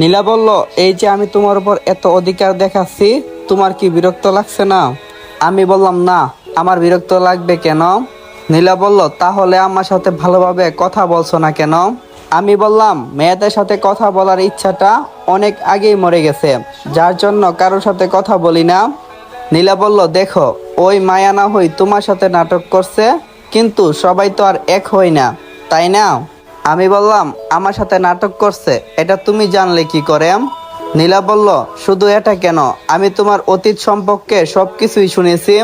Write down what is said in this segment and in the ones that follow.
নীলা বলল, এই যে আমি তোমার উপর এত অধিকার দেখাচ্ছি, তোমার কি বিরক্ত লাগছে না? আমি বললাম, না, আমার বিরক্ত লাগবে কেন? নীলা বলল, তাহলে আমার সাথে ভালোভাবে কথা বলছো না কেন? আমি বললাম, মেয়েদের সাথে কথা বলার ইচ্ছাটা অনেক আগেই মরে গেছে, যার জন্য কারোর সাথে কথা বলি না। নীলা বলল, দেখো, ওই মায়া না হই তোমার সাথে নাটক করছে, কিন্তু সবাই তো আর এক হই না, তাই না? আমি বললাম, আমার সাথে নাটক করছে, এটা তুমি জানলে কি করে নীলা বলল, শুধু এটা কেন? আমি তোমার অতীত সম্পর্কে সব কিছুই শুনেছি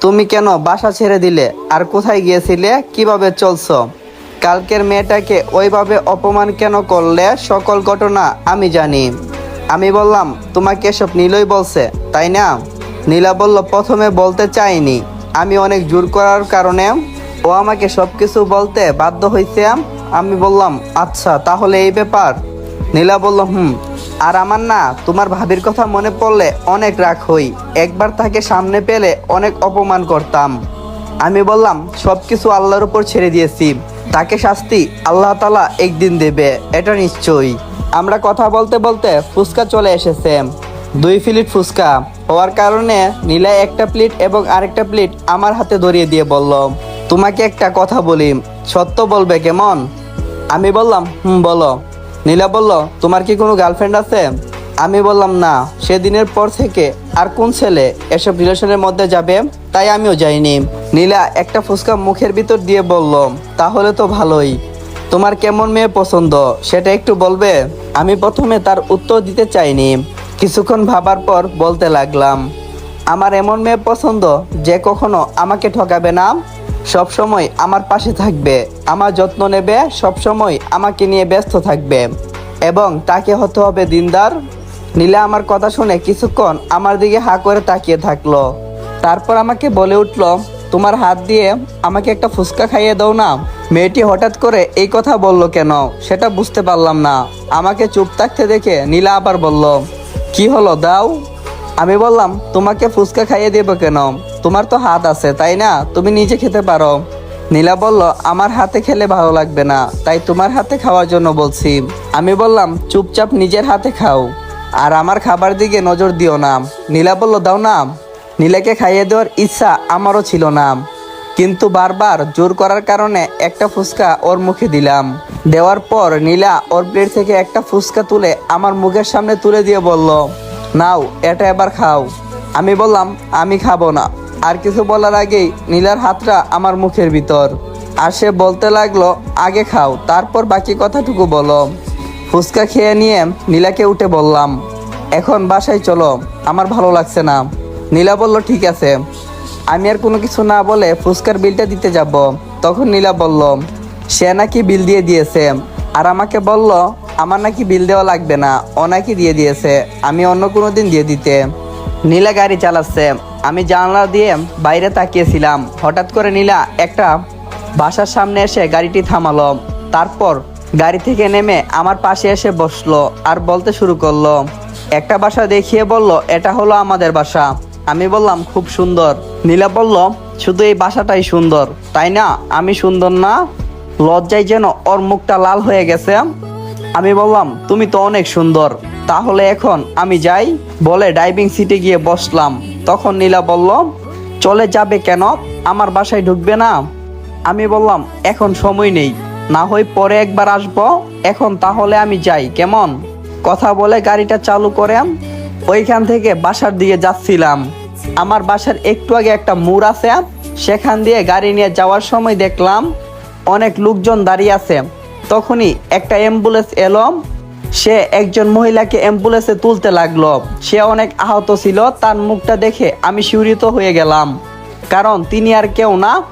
তুমি কেন বাসা ছেড়ে দিলে? আর কোথায় গিয়েছিলে? কীভাবে চলছো? কালকের মেয়েটাকে ওইভাবে অপমান কেন করলে? সকল ঘটনা আমি জানি। আমি বললাম, তোমাকে এসব নীলই বলছে, তাই না? নীলা বলল, প্রথমে বলতে চাইনি। আমি অনেক জোর করার কারণে ও আমাকে সবকিছু বলতে বাধ্য হয়েছে আমি বললাম আচ্ছা তাহলে এই ব্যাপার। নীলা বলল, হুম। আর আমার না, তোমার ভাবির কথা মনে পড়লে অনেক রাগ হই। একবার তাকে সামনে পেলে অনেক অপমান করতাম। আমি বললাম, সবকিছু আল্লাহর উপর ছেড়ে দিয়েছি। তাকে শাস্তি আল্লাহ তালা একদিন দেবে, এটা নিশ্চয়ই। আমরা কথা বলতে বলতে ফুচকা চলে এসেছে। দুই প্লেট ফুচকা হওয়ার কারণে নীলা একটা প্লেট এবং আরেকটা প্লেট আমার হাতে ধরিয়ে দিয়ে বলল, তোমাকে একটা কথা বলি। সত্য বলবে কেমন? আমি বললাম, হুম, বলো। নীলা বলল, তোমার কি কোনো গার্লফ্রেন্ড আছে? আমি বললাম, না, সেদিনের পর থেকে আর কোন ছেলে এসব রিলেশনের মধ্যে যাবে? তাই আমিও যাইনি। নীলা একটা ফুচকা মুখের ভিতর দিয়ে বলল, তাহলে তো ভালোই। তোমার কেমন মেয়ে পছন্দ, সেটা একটু বলবে? আমি প্রথমে তার উত্তর দিতে চাইনি। কিছুক্ষণ ভাবার পর বলতে লাগলাম, আমার এমন মেয়ে পছন্দ যে কখনো আমাকে ঠকাবে না। সব সময় আমার পাশে থাকবে, আমার যত্ন নেবে সব সময় আমাকে নিয়ে ব্যস্ত থাকবে। এবং তাকে হতে হবে দিনদার। নীলা আমার কথা শুনে কিছুক্ষণ আমার দিকে হা করে তাকিয়ে থাকল। তারপর আমাকে বলে উঠল, তোমার হাত দিয়ে আমাকে একটা ফুচকা খাইয়ে দাও না। মেয়েটি হঠাৎ করে এই কথা বলল কেন, সেটা বুঝতে পারলাম না। আমাকে চুপ থাকতে দেখে নীলা আবার বলল, কি হলো, দাও? আমি বললাম, তোমাকে ফুচকা খাইয়ে দেবো কেন? তোমার তো হাত আছে, তাই না? তুমি নিজে খেতে পারো। নীলা বলল, আমার হাতে খেলে ভালো লাগবে না, তাই তোমার হাতে খাওয়ার জন্য বলছি। আমি বললাম, চুপচাপ নিজের হাতে খাও, আর আমার খাবার দিকে নজর দিও না। নীলা বলল, দাও না। নীলাকে খাইয়ে দেওয়ার ইচ্ছা আমারও ছিল না, কিন্তু বারবার জোর করার কারণে একটা ফুচকা ওর মুখে দিলাম। দেওয়ার পর নীলা ওর প্লেট থেকে একটা ফুচকা তুলে আমার মুখের সামনে তুলে দিয়ে বলল নাও, এটা এবার খাও। আমি বললাম, আমি খাব না। আর কিছু বলার আগেই নীলার হাতটা আমার মুখের ভিতর। আর সে বলতে লাগল, আগে খাও, তারপর বাকি কথাটুকু বলো। ফুচকা খেয়ে নিয়ে নীলাকে উঠে বললাম, এখন বাসায় চলো, আমার ভালো লাগছে না। নীলা বলল, ঠিক আছে। আমি আর কোনো কিছু না বলে ফুচকার বিলটা দিতে যাব। তখন নীলা বলল, সে নাকি বিল দিয়ে দিয়েছে। আর আমাকে বলল, আমার নাকি বিল দেওয়া লাগবে না, ও নাকি দিয়ে দিয়েছে, আমি অন্য কোনো দিন দিয়ে দিতে। নীলা গাড়ি চালাচ্ছে। আমি জানলা দিয়ে বাইরে তাকিয়েছিলাম। হঠাৎ করে নীলা একটা বাসার সামনে এসে গাড়িটি থামালো। তারপর গাড়ি থেকে নেমে আমার পাশে এসে বসল আর বলতে শুরু করল। একটা বাসা দেখিয়ে বলল, এটা হলো আমাদের বাসা। আমি বললাম, খুব সুন্দর। নীলা বলল, শুধু এই বাসাটাই সুন্দর। তাই না? আমি সুন্দর না? লজ্জায় যেন ওর মুখটা লাল হয়ে গেছে। আমি বললাম, তুমি তো অনেক সুন্দর। তাহলে এখন আমি যাই। বলে ড্রাইভিং সিটে গিয়ে বসলাম। তখন নীলা বলল, চলে যাবে কেন? আমার বাসায় ঢুকবে না? আমি বললাম, এখন সময় নেই। না হয় পরে একবার আসব। এখন তাহলে আমি যাই। কেমন? কথা বলে গাড়িটা চালু করে ওইখান থেকে বাসার দিকে যাচ্ছিলাম। আমার বাসার একটু আগে একটা মোড় আছে। সেখান দিয়ে গাড়ি নিয়ে যাওয়ার সময় দেখলাম অনেক লোকজন দাঁড়িয়ে আছে। তখনই একটা অ্যাম্বুলেন্স এলো। সে একজন মহিলাকে অ্যাম্বুলেন্সে তুলতে লাগল। সে অনেক আহত ছিল, তার মুখটা দেখে আমি শিউরিত হয়ে গেলাম। কারণ তিনি আর কেউ না।